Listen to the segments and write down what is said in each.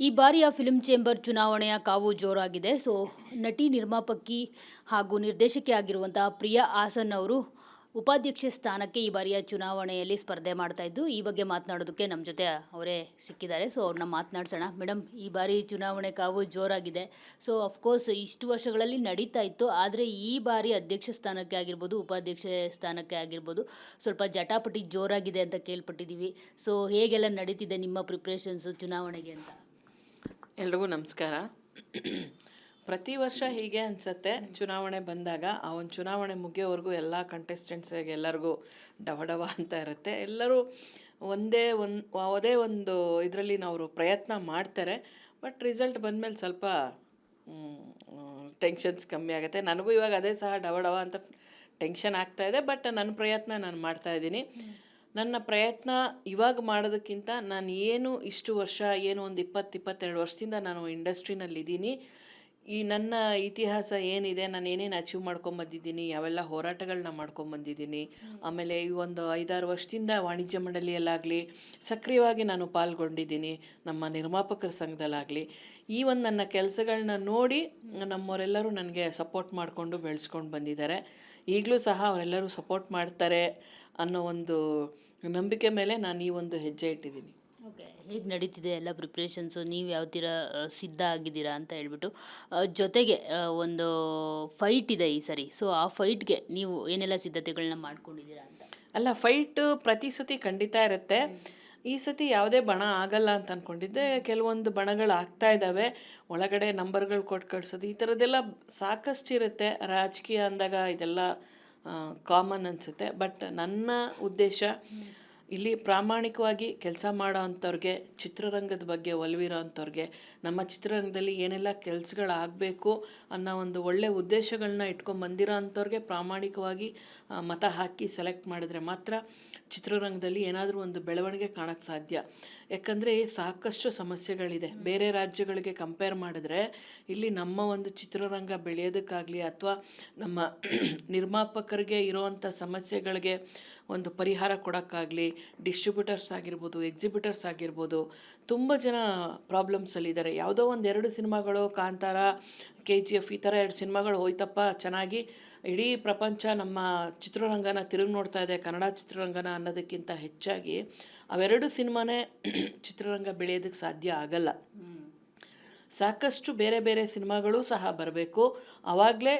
ಈ ಬಾರಿಯ film chamber ಚುನಾವಣೆಯ ಕಾವು ಜೋರಾಗಿದೆ. ಸೊ, ನಟಿ ನಿರ್ಮಾಪಕಿ ಹಾಗೂ ನಿರ್ದೇಶಕಿ ಆಗಿರುವಂತಹ ಪ್ರಿಯಾ ಹಾಸನ್ ಅವರು ಉಪಾಧ್ಯಕ್ಷೆ ಸ್ಥಾನಕ್ಕೆ ಈ ಬಾರಿಯ ಚುನಾವಣೆಯಲ್ಲಿ ಸ್ಪರ್ಧೆ ಮಾಡ್ತಾ ಇದ್ದು, ಈ ಬಗ್ಗೆ ಮಾತನಾಡೋದಕ್ಕೆ ನಮ್ಮ ಜೊತೆ ಅವರೇ ಸಿಕ್ಕಿದ್ದಾರೆ. ಸೊ, ಅವ್ರನ್ನ ಮಾತನಾಡ್ಸೋಣ. ಮೇಡಮ್ ಈ ಬಾರಿ ಚುನಾವಣೆ ಕಾವು ಜೋರಾಗಿದೆ. ಸೊ ಅಫ್ಕೋರ್ಸ್ ಇಷ್ಟು ವರ್ಷಗಳಲ್ಲಿ ನಡೀತಾ ಇತ್ತು. ಆದರೆ, ಈ ಬಾರಿ ಅಧ್ಯಕ್ಷ ಸ್ಥಾನಕ್ಕೆ ಆಗಿರ್ಬೋದು, ಉಪಾಧ್ಯಕ್ಷ ಸ್ಥಾನಕ್ಕೆ ಆಗಿರ್ಬೋದು, ಸ್ವಲ್ಪ ಜಟಾಪಟಿ ಜೋರಾಗಿದೆ ಅಂತ ಕೇಳ್ಪಟ್ಟಿದ್ದೀವಿ. ಸೊ, ಹೇಗೆಲ್ಲ ನಡೀತಿದೆ ನಿಮ್ಮ ಪ್ರಿಪ್ರೇಷನ್ಸು ಚುನಾವಣೆಗೆ ಅಂತ? ಎಲ್ರಿಗೂ ನಮಸ್ಕಾರ. ಪ್ರತಿ ವರ್ಷ ಹೀಗೆ ಅನಿಸತ್ತೆ, ಚುನಾವಣೆ ಬಂದಾಗ, ಆ ಒಂದು ಚುನಾವಣೆ ಮುಗಿಯೋವರೆಗೂ ಎಲ್ಲ ಕಂಟೆಸ್ಟೆಂಟ್ಸಿಗೆ ಎಲ್ಲರಿಗೂ ಡವ ಡವ ಅಂತ ಇರುತ್ತೆ. ಎಲ್ಲರೂ ಒಂದೇ ಒಂದು ಅದೇ ಒಂದು ಇದರಲ್ಲಿ ನಾವು ಪ್ರಯತ್ನ ಮಾಡ್ತಾರೆ, ಬಟ್ ರಿಸಲ್ಟ್ ಬಂದಮೇಲೆ ಸ್ವಲ್ಪ ಟೆನ್ಷನ್ಸ್ ಕಮ್ಮಿ ಆಗುತ್ತೆ. ನನಗೂ ಇವಾಗ ಅದೇ ಸಹ ಡವ ಡವ ಅಂತ ಟೆನ್ಷನ್ ಆಗ್ತಾ ಇದೆ, ಬಟ್ ನನ್ನ ಪ್ರಯತ್ನ ನಾನು ಮಾಡ್ತಾ ಇದ್ದೀನಿ. ನನ್ನ ಪ್ರಯತ್ನ ಇವಾಗ ಮಾಡೋದಕ್ಕಿಂತ ನಾನು ಏನು ಇಷ್ಟು ವರ್ಷ, ಏನು ಒಂದು ಇಪ್ಪತ್ತು, ಇಪ್ಪತ್ತೆರಡು ವರ್ಷದಿಂದ ನಾನು ಇಂಡಸ್ಟ್ರಿನಲ್ಲಿದ್ದೀನಿ ಈ ನನ್ನ ಇತಿಹಾಸ ಏನಿದೆ ನಾನು ಏನೇನು ಅಚೀವ್ ಮಾಡ್ಕೊಂಬಂದಿದ್ದೀನಿ ಯಾವೆಲ್ಲ ಹೋರಾಟಗಳನ್ನ ಮಾಡ್ಕೊಂಬಂದಿದ್ದೀನಿ ಆಮೇಲೆ ಈ ಒಂದು ಐದಾರು ವರ್ಷದಿಂದ ವಾಣಿಜ್ಯ ಮಂಡಳಿಯಲ್ಲಾಗಲಿ ಸಕ್ರಿಯವಾಗಿ ನಾನು ಪಾಲ್ಗೊಂಡಿದ್ದೀನಿ ನಮ್ಮ ನಿರ್ಮಾಪಕರ ಸಂಘದಲ್ಲಾಗಲಿ ಈ ಒಂದು ನನ್ನ ಕೆಲಸಗಳನ್ನ ನೋಡಿ ನಮ್ಮವರೆಲ್ಲರೂ ನನಗೆ ಸಪೋರ್ಟ್ ಮಾಡಿಕೊಂಡು ಬೆಳೆಸ್ಕೊಂಡು ಬಂದಿದ್ದಾರೆ. ಈಗಲೂ ಸಹ ಅವರೆಲ್ಲರೂ ಸಪೋರ್ಟ್ ಮಾಡ್ತಾರೆ ಅನ್ನೋ ಒಂದು ನಂಬಿಕೆ ಮೇಲೆ ನಾನು ಈ ಒಂದು ಹೆಜ್ಜೆ ಇಟ್ಟಿದ್ದೀನಿ. ಓಕೆ ಹೇಗೆ ನಡೀತಿದೆ ಎಲ್ಲ ಪ್ರಿಪ್ರೇಷನ್ಸು ನೀವು ಯಾವ ಥರ ಸಿದ್ಧ ಆಗಿದ್ದೀರಾ ಅಂತ ಹೇಳ್ಬಿಟ್ಟು ಜೊತೆಗೆ ಒಂದು ಫೈಟ್ ಇದೆ ಈ ಸರಿ. ಸೊ ಆ ಫೈಟ್ಗೆ ನೀವು ಏನೆಲ್ಲ ಸಿದ್ಧತೆಗಳನ್ನ ಮಾಡ್ಕೊಂಡಿದ್ದೀರಾ ಅಂತ? ಅಲ್ಲ ಫೈಟ್ ಪ್ರತಿ ಸತಿ ಖಂಡಿತ ಇರುತ್ತೆ. ಈ ಸತಿ ಯಾವುದೇ ಬಣ ಆಗಲ್ಲ ಅಂತ ಅಂದ್ಕೊಂಡಿದ್ದೆ ಕೆಲವೊಂದು ಬಣಗಳು ಆಗ್ತಾ ಇದ್ದಾವೆ ಒಳಗಡೆ ನಂಬರ್ಗಳು ಕೊಟ್ಟು ಕಳಿಸೋದು ಈ ಥರದ್ದೆಲ್ಲ ಸಾಕಷ್ಟು ಇರುತ್ತೆ ರಾಜಕೀಯ ಅಂದಾಗ ಇದೆಲ್ಲ ಕಾಮನ್ ಅನಿಸುತ್ತೆ. ಬಟ್ ನನ್ನ ಉದ್ದೇಶ ಇಲ್ಲಿ ಪ್ರಾಮಾಣಿಕವಾಗಿ ಕೆಲಸ ಮಾಡೋ ಅಂಥವ್ರಿಗೆ, ಚಿತ್ರರಂಗದ ಬಗ್ಗೆ ಒಲವಿರೋ ಅಂಥವ್ರಿಗೆ, ನಮ್ಮ ಚಿತ್ರರಂಗದಲ್ಲಿ ಏನೆಲ್ಲ ಕೆಲಸಗಳಾಗಬೇಕು ಅನ್ನೋ ಒಂದು ಒಳ್ಳೆಯ ಉದ್ದೇಶಗಳನ್ನ ಇಟ್ಕೊಂಡು ಬಂದಿರೋ ಅಂಥವ್ರಿಗೆ ಪ್ರಾಮಾಣಿಕವಾಗಿ ಮತ ಹಾಕಿ ಸೆಲೆಕ್ಟ್ ಮಾಡಿದ್ರೆ ಮಾತ್ರ ಚಿತ್ರರಂಗದಲ್ಲಿ ಏನಾದರೂ ಒಂದು ಬೆಳವಣಿಗೆ ಕಾಣೋಕ್ಕೆ ಸಾಧ್ಯ. ಯಾಕಂದರೆ ಸಾಕಷ್ಟು ಸಮಸ್ಯೆಗಳಿದೆ. ಬೇರೆ ರಾಜ್ಯಗಳಿಗೆ ಕಂಪೇರ್ ಮಾಡಿದ್ರೆ ಇಲ್ಲಿ ನಮ್ಮ ಒಂದು ಚಿತ್ರರಂಗ ಬೆಳೆಯೋದಕ್ಕಾಗಲಿ ಅಥವಾ ನಮ್ಮ ನಿರ್ಮಾಪಕರಿಗೆ ಇರೋವಂಥ ಸಮಸ್ಯೆಗಳಿಗೆ ಒಂದು ಪರಿಹಾರ ಕೊಡೋಕ್ಕಾಗಲಿ ಡಿಸ್ಟ್ರಿಬ್ಯೂಟರ್ಸ್ ಆಗಿರ್ಬೋದು ಎಕ್ಸಿಬಿಟರ್ಸ್ ಆಗಿರ್ಬೋದು ತುಂಬ ಜನ ಪ್ರಾಬ್ಲಮ್ಸಲ್ಲಿದ್ದಾರೆ ಯಾವುದೋ ಒಂದು ಎರಡು ಸಿನಿಮಾಗಳು ಕಾಂತಾರ ಕೆ ಜಿ ಎಫ್ ಈ ಥರ ಎರಡು ಸಿನಿಮಾಗಳು ಹೋಯ್ತಪ್ಪ ಚೆನ್ನಾಗಿ ಇಡೀ ಪ್ರಪಂಚ ನಮ್ಮ ಚಿತ್ರರಂಗನ ತಿರುಗಿ ನೋಡ್ತಾ ಇದೆ ಕನ್ನಡ ಚಿತ್ರರಂಗನ ಅನ್ನೋದಕ್ಕಿಂತ ಹೆಚ್ಚಾಗಿ ಅವೆರಡು ಸಿನಿಮಾನೇ ಚಿತ್ರರಂಗ ಬೆಳೆಯೋದಕ್ಕೆ ಸಾಧ್ಯ ಆಗಲ್ಲ. ಸಾಕಷ್ಟು ಬೇರೆ ಬೇರೆ ಸಿನಿಮಾಗಳು ಸಹ ಬರಬೇಕು. ಆವಾಗಲೇ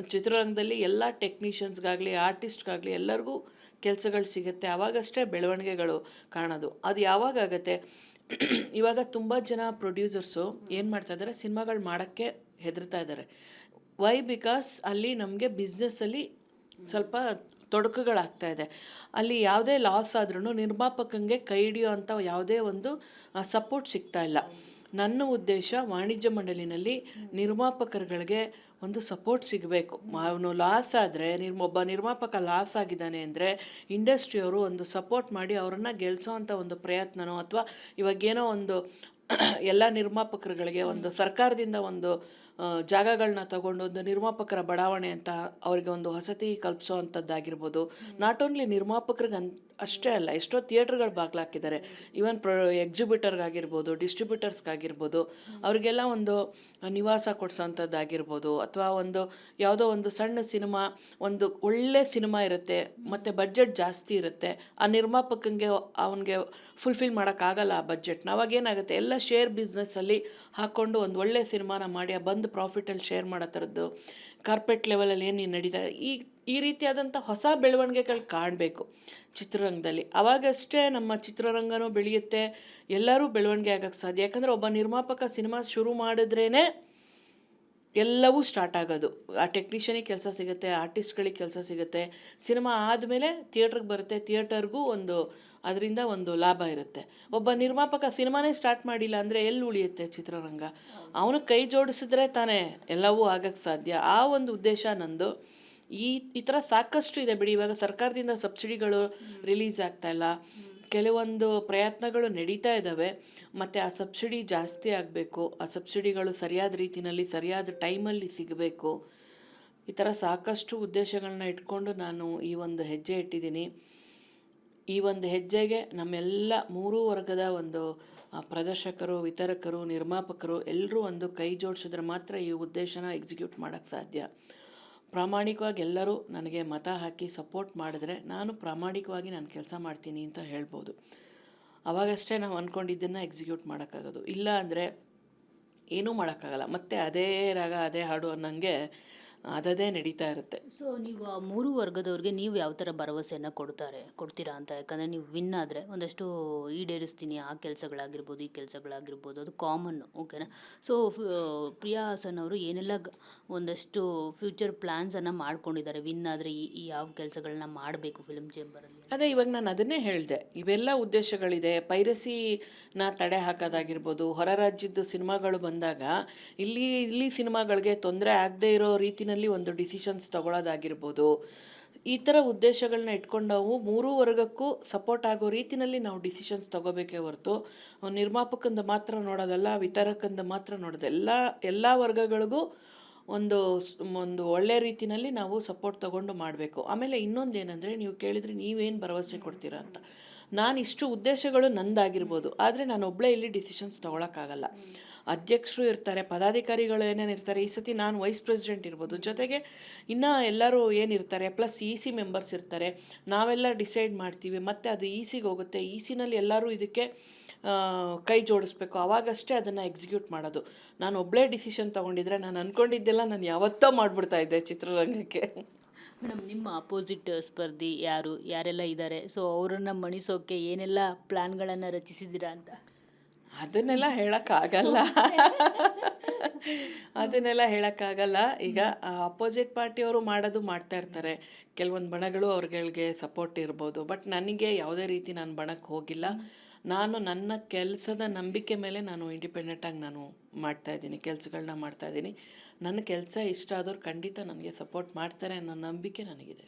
ಚಿತ್ರರಂಗದಲ್ಲಿ ಎಲ್ಲ ಟೆಕ್ನಿಷಿಯನ್ಸ್ಗಾಗಲಿ, ಆರ್ಟಿಸ್ಟ್ಗಾಗಲಿ ಎಲ್ಲರಿಗೂ ಕೆಲಸಗಳು ಸಿಗುತ್ತೆ. ಆವಾಗಷ್ಟೇ ಬೆಳವಣಿಗೆಗಳು ಕಾಣೋದು. ಅದು ಯಾವಾಗತ್ತೆ ಇವಾಗ ತುಂಬ ಜನ ಪ್ರೊಡ್ಯೂಸರ್ಸು ಏನು ಮಾಡ್ತಾ ಇದ್ದಾರೆ? ಸಿನಿಮಾಗಳು ಮಾಡೋಕ್ಕೆ ಹೆದರ್ತಾ ಇದ್ದಾರೆ. ವೈ ಬಿಕಾಸ್ ಅಲ್ಲಿ ನಮಗೆ ಬಿಸ್ನೆಸ್ಸಲ್ಲಿ ಸ್ವಲ್ಪ ತೊಡಕುಗಳಾಗ್ತಾ ಇದೆ. ಅಲ್ಲಿ ಯಾವುದೇ ಲಾಸ್ ಆದ್ರೂ ನಿರ್ಮಾಪಕಂಗೆ ಕೈ ಹಿಡಿಯೋ ಅಂಥ ಯಾವುದೇ ಒಂದು ಸಪೋರ್ಟ್ ಸಿಗ್ತಾ ಇಲ್ಲ. ನನ್ನ ಉದ್ದೇಶ ವಾಣಿಜ್ಯ ಮಂಡಳಿನಲ್ಲಿ ನಿರ್ಮಾಪಕರುಗಳಿಗೆ ಒಂದು ಸಪೋರ್ಟ್ ಸಿಗಬೇಕು. ಅವನು ಲಾಸ್ ಆದರೆ, ನಿರ್ಮ, ಒಬ್ಬ ನಿರ್ಮಾಪಕ ಲಾಸ್ ಆಗಿದ್ದಾನೆ ಅಂದರೆ ಇಂಡಸ್ಟ್ರಿಯವರು ಒಂದು ಸಪೋರ್ಟ್ ಮಾಡಿ ಅವರನ್ನು ಗೆಲ್ಲಿಸೋ ಅಂಥ ಒಂದು ಪ್ರಯತ್ನನೋ ಅಥವಾ ಇವಾಗೇನೋ ಒಂದು ಎಲ್ಲ ನಿರ್ಮಾಪಕರುಗಳಿಗೆ ಒಂದು ಸರ್ಕಾರದಿಂದ ಒಂದು ಜಾಗಗಳನ್ನ ತಗೊಂಡು ಒಂದು ನಿರ್ಮಾಪಕರ ಬಡಾವಣೆ ಅಂತ ಅವರಿಗೆ ಒಂದು ವಸತಿ ಕಲ್ಪಿಸೋ ಅಂಥದ್ದಾಗಿರ್ಬೋದು ನಾಟ್ ಓನ್ಲಿ ನಿರ್ಮಾಪಕರಿಗೆ ಅನ್, ಅಷ್ಟೇ ಅಲ್ಲ, ಎಷ್ಟೋ ಥಿಯೇಟ್ರ್ಗಳು ಬಾಗ್ಲಾಕಿದ್ದಾರೆ. ಈವನ್ ಪ್ರೊ ಎಕ್ಸಿಬಿಟರ್ಗಾಗಿರ್ಬೋದು ಡಿಸ್ಟ್ರಿಬ್ಯೂಟರ್ಸ್ಗಾಗಿರ್ಬೋದು ಅವರಿಗೆಲ್ಲ ಒಂದು ನಿವಾಸ ಕೊಡಿಸೋಂಥದ್ದಾಗಿರ್ಬೋದು. ಅಥವಾ ಒಂದು ಯಾವುದೋ ಒಂದು ಸಣ್ಣ ಸಿನಿಮಾ, ಒಂದು ಒಳ್ಳೆ ಸಿನಿಮಾ ಇರುತ್ತೆ, ಮತ್ತು ಬಜೆಟ್ ಜಾಸ್ತಿ ಇರುತ್ತೆ, ಆ ನಿರ್ಮಾಪಕಂಗೆ ಅವನಿಗೆ ಫುಲ್ಫಿಲ್ ಮಾಡೋಕ್ಕಾಗಲ್ಲ ಆ ಬಜೆಟ್ನ ಅವಾಗ ಏನಾಗುತ್ತೆ ಎಲ್ಲ ಶೇರ್ ಬಿಸ್ನೆಸ್ಸಲ್ಲಿ ಹಾಕ್ಕೊಂಡು ಒಂದು ಒಳ್ಳೆ ಸಿನಿಮಾನ ಮಾಡಿ, ಆ ಬಂದು ಪ್ರಾಫಿಟಲ್ಲಿ ಶೇರ್ ಮಾಡೋ ಥರದ್ದು ಕಾರ್ಪೆಟ್ ಲೆವೆಲಲ್ಲಿ ಏನು ನಡೀತಾ, ಈ ಈ ರೀತಿಯಾದಂಥ ಹೊಸ ಬೆಳವಣಿಗೆಗಳು ಕಾಣಬೇಕು ಚಿತ್ರರಂಗದಲ್ಲಿ. ಅವಾಗಷ್ಟೇ ನಮ್ಮ ಚಿತ್ರರಂಗನೂ ಬೆಳೆಯುತ್ತೆ, ಎಲ್ಲರೂ ಬೆಳವಣಿಗೆ ಆಗೋಕ್ಕೆ ಸಾಧ್ಯ. ಯಾಕಂದರೆ ಒಬ್ಬ ನಿರ್ಮಾಪಕ ಸಿನಿಮಾ ಶುರು ಮಾಡಿದ್ರೇ ಎಲ್ಲವೂ ಸ್ಟಾರ್ಟ್ ಆಗೋದು. ಆ ಟೆಕ್ನಿಷಿಯನಿಗೆ ಕೆಲಸ ಸಿಗುತ್ತೆ ಆರ್ಟಿಸ್ಟ್ಗಳಿಗೆ ಕೆಲಸ ಸಿಗುತ್ತೆ. ಸಿನಿಮಾ ಆದಮೇಲೆ ಥಿಯೇಟ್ರಿಗೆ ಬರುತ್ತೆ. ಥಿಯೇಟರ್ಗೂ ಒಂದು ಅದರಿಂದ ಒಂದು ಲಾಭ ಇರುತ್ತೆ. ಒಬ್ಬ ನಿರ್ಮಾಪಕ ಸಿನಿಮಾನೇ ಸ್ಟಾರ್ಟ್ ಮಾಡಿಲ್ಲ ಅಂದರೆ ಎಲ್ಲಿ ಉಳಿಯುತ್ತೆ ಚಿತ್ರರಂಗ? ಅವನು ಕೈ ಜೋಡಿಸಿದ್ರೆ ತಾನೇ ಎಲ್ಲವೂ ಆಗಕ್ಕೆ ಸಾಧ್ಯ. ಆ ಒಂದು ಉದ್ದೇಶ ನಂದು. ಈ ಈ ಥರ ಸಾಕಷ್ಟು ಇದೆ ಬಿಡಿ. ಇವಾಗ ಸರ್ಕಾರದಿಂದ ಸಬ್ಸಿಡಿಗಳು ರಿಲೀಸ್ ಆಗ್ತಾ ಇಲ್ಲ. ಕೆಲವೊಂದು ಪ್ರಯತ್ನಗಳು ನಡೀತಾ ಇದ್ದಾವೆ, ಮತ್ತು ಆ ಸಬ್ಸಿಡಿ ಜಾಸ್ತಿ ಆಗಬೇಕು, ಆ ಸಬ್ಸಿಡಿಗಳು ಸರಿಯಾದ ರೀತಿಯಲ್ಲಿ, ಸರಿಯಾದ ಟೈಮಲ್ಲಿ ಸಿಗಬೇಕು. ಈ ಥರ ಸಾಕಷ್ಟು ಉದ್ದೇಶಗಳನ್ನ ಇಟ್ಕೊಂಡು ನಾನು ಈ ಒಂದು ಹೆಜ್ಜೆ ಇಟ್ಟಿದ್ದೀನಿ. ಈ ಒಂದು ಹೆಜ್ಜೆಗೆ ನಮ್ಮೆಲ್ಲ ಮೂರೂ ವರ್ಗದ ಒಂದು ಪ್ರದರ್ಶಕರು, ವಿತರಕರು, ನಿರ್ಮಾಪಕರು ಎಲ್ಲರೂ ಒಂದು ಕೈ ಜೋಡಿಸಿದ್ರೆ ಮಾತ್ರ ಈ ಉದ್ದೇಶನ ಎಕ್ಸಿಕ್ಯೂಟ್ ಮಾಡೋಕ್ಕೆ ಸಾಧ್ಯ. ಪ್ರಾಮಾಣಿಕವಾಗಿ ಎಲ್ಲರೂ ನನಗೆ ಮತ ಹಾಕಿ ಸಪೋರ್ಟ್ ಮಾಡಿದ್ರೆ ನಾನು ಪ್ರಾಮಾಣಿಕವಾಗಿ ನಾನು ಕೆಲಸ ಮಾಡ್ತೀನಿ ಅಂತ ಹೇಳ್ಬೋದು. ಅವಾಗಷ್ಟೇ ನಾವು ಅಂದ್ಕೊಂಡಿದ್ದನ್ನು ಎಕ್ಸಿಕ್ಯೂಟ್ ಮಾಡೋಕ್ಕಾಗೋದು. ಇಲ್ಲ ಅಂದರೆ ಏನೂ ಮಾಡೋಕ್ಕಾಗಲ್ಲ. ಮತ್ತೆ ಅದೇ ರಾಗ, ಅದೇ ಹಾಡು ಅನ್ನಂಗೆ ಅದದೇ ನಡೀತಾ ಇರುತ್ತೆ. ಸೊ ನೀವು ಆ ಮೂರು ವರ್ಗದವ್ರಿಗೆ ನೀವು ಯಾವ ಥರ ಭರವಸೆಯನ್ನು ಕೊಡ್ತಾರೆ ಕೊಡ್ತೀರಾ ಅಂತ? ಯಾಕಂದರೆ ನೀವು ವಿನ್ ಆದರೆ ಒಂದಷ್ಟು ಈಡೇರಿಸ್ತೀನಿ ಆ ಕೆಲಸಗಳಾಗಿರ್ಬೋದು ಈ ಕೆಲಸಗಳಾಗಿರ್ಬೋದು ಅದು ಕಾಮನ್ನು ಓಕೆನಾ ಸೊ ಪ್ರಿಯಾ ಹಾಸನ್ ಅವರು ಏನೆಲ್ಲ ಒಂದಷ್ಟು ಫ್ಯೂಚರ್ ಪ್ಲ್ಯಾನ್ಸನ್ನು ಮಾಡ್ಕೊಂಡಿದ್ದಾರೆ. ವಿನ್ ಆದರೆ ಈ ಯಾವ ಕೆಲಸಗಳನ್ನ ಮಾಡಬೇಕು ಫಿಲ್ಮ್ ಚೇಂಬರಲ್ಲಿ ಅದೇ ಇವಾಗ ನಾನು ಅದನ್ನೇ ಹೇಳಿದೆ. ಇವೆಲ್ಲ ಉದ್ದೇಶಗಳಿದೆ. ಪೈರಸಿನ ತಡೆ ಹಾಕೋದಾಗಿರ್ಬೋದು ಹೊರ ರಾಜ್ಯದ್ದು ಸಿನಿಮಾಗಳು ಬಂದಾಗ ಇಲ್ಲಿ ಇಲ್ಲಿ ಸಿನಿಮಾಗಳಿಗೆ ತೊಂದರೆ ಆಗದೆ ಇರೋ ರೀತಿನಲ್ಲಿ ಒಂದು ಡಿಸಿಷನ್ಸ್ ತಗೊಳ್ಳೋದಾಗಿರ್ಬೋದು ಈ ಥರ ಉದ್ದೇಶಗಳನ್ನ ಇಟ್ಕೊಂಡು ನಾವು ಮೂರೂ ವರ್ಗಕ್ಕೂ ಸಪೋರ್ಟ್ ಆಗೋ ರೀತಿಯಲ್ಲಿ ನಾವು ಡಿಸಿಷನ್ಸ್ ತಗೋಬೇಕೇ ಹೊರತು ನಿರ್ಮಾಪಕಂದ ಮಾತ್ರ ನೋಡೋದಲ್ಲ, ವಿತರಕಂದ ಮಾತ್ರ ನೋಡೋದು, ಎಲ್ಲ ಎಲ್ಲ ವರ್ಗಗಳಿಗೂ ಒಂದು ಒಂದು ಒಳ್ಳೆ ರೀತಿಯಲ್ಲಿ ನಾವು ಸಪೋರ್ಟ್ ತಗೊಂಡು ಮಾಡಬೇಕು. ಆಮೇಲೆ ಇನ್ನೊಂದು ಏನಂದರೆ ನೀವು ಕೇಳಿದರೆ ನೀವೇನು ಭರವಸೆ ಕೊಡ್ತೀರಾ ಅಂತ. ನಾನು ಇಷ್ಟು ಉದ್ದೇಶಗಳು ನಂದಾಗಿರ್ಬೋದು, ಆದರೆ ನಾನು ಒಬ್ಬಳೇ ಇಲ್ಲಿ ಡಿಸಿಷನ್ಸ್ ತೊಗೊಳಕ್ಕಾಗಲ್ಲ. ಅಧ್ಯಕ್ಷರು ಇರ್ತಾರೆ, ಪದಾಧಿಕಾರಿಗಳು ಏನೇನು ಇರ್ತಾರೆ, ಈ ಸತಿ ನಾನು ವೈಸ್ ಪ್ರೆಸಿಡೆಂಟ್ ಇರ್ಬೋದು. ಜೊತೆಗೆ ಇನ್ನು ಎಲ್ಲರೂ ಏನಿರ್ತಾರೆ ಪ್ಲಸ್ ಇ ಸಿ ಮೆಂಬರ್ಸ್ ಇರ್ತಾರೆ. ನಾವೆಲ್ಲ ಡಿಸೈಡ್ ಮಾಡ್ತೀವಿ. ಮತ್ತು ಅದು ಇ ಸಿಗೆ ಹೋಗುತ್ತೆ. ಇ ಸಿನಲ್ಲಿ ಎಲ್ಲರೂ ಇದಕ್ಕೆ ಕೈ ಜೋಡಿಸ್ಬೇಕು. ಆವಾಗಷ್ಟೇ ಅದನ್ನು ಎಕ್ಸಿಕ್ಯೂಟ್ ಮಾಡೋದು. ನಾನು ಒಬ್ಬಳೇ ಡಿಸಿಷನ್ ತೊಗೊಂಡಿದ್ರೆ ನಾನು ಅಂದ್ಕೊಂಡಿದ್ದೆಲ್ಲ ನಾನು ಯಾವತ್ತೋ ಮಾಡಿಬಿಡ್ತಾ ಇದ್ದೆ ಚಿತ್ರರಂಗಕ್ಕೆ. ಮೇಡಮ್ ನಿಮ್ಮ ಅಪೋಸಿಟ್ ಸ್ಪರ್ಧಿ ಯಾರು? ಯಾರೆಲ್ಲ ಇದ್ದಾರೆ ಸೊ ಅವರನ್ನು ಮಣಿಸೋಕ್ಕೆ ಏನೆಲ್ಲ ಪ್ಲ್ಯಾನ್ಗಳನ್ನು ರಚಿಸಿದ್ದೀರಾ ಅಂತ? ಅದನ್ನೆಲ್ಲ ಹೇಳೋಕ್ಕಾಗಲ್ಲ. ಅದನ್ನೆಲ್ಲ ಹೇಳೋಕ್ಕಾಗಲ್ಲ. ಈಗ ಅಪೋಸಿಟ್ ಪಾರ್ಟಿಯವರು ಮಾಡೋದು ಮಾಡ್ತಾ ಇರ್ತಾರೆ. ಕೆಲವೊಂದು ಬಣಗಳು ಅವ್ರಗಳಿಗೆ ಸಪೋರ್ಟ್ ಇರ್ಬೋದು. ಬಟ್ ನನಗೆ ಯಾವುದೇ ರೀತಿ ನಾನು ಬಣಕ್ಕೆ ಹೋಗಿಲ್ಲ. ನಾನು ನನ್ನ ಕೆಲಸದ ನಂಬಿಕೆ ಮೇಲೆ ನಾನು ಇಂಡಿಪೆಂಡೆಂಟಾಗಿ ನಾನು ಮಾಡ್ತಾ ಇದ್ದೀನಿ. ಕೆಲಸಗಳನ್ನ ಮಾಡ್ತಾ ಇದ್ದೀನಿ. ನನ್ನ ಕೆಲಸ ಇಷ್ಟ ಆದವ್ರು ಖಂಡಿತ ನನಗೆ ಸಪೋರ್ಟ್ ಮಾಡ್ತಾರೆ ಅನ್ನೋ ನಂಬಿಕೆ ನನಗಿದೆ.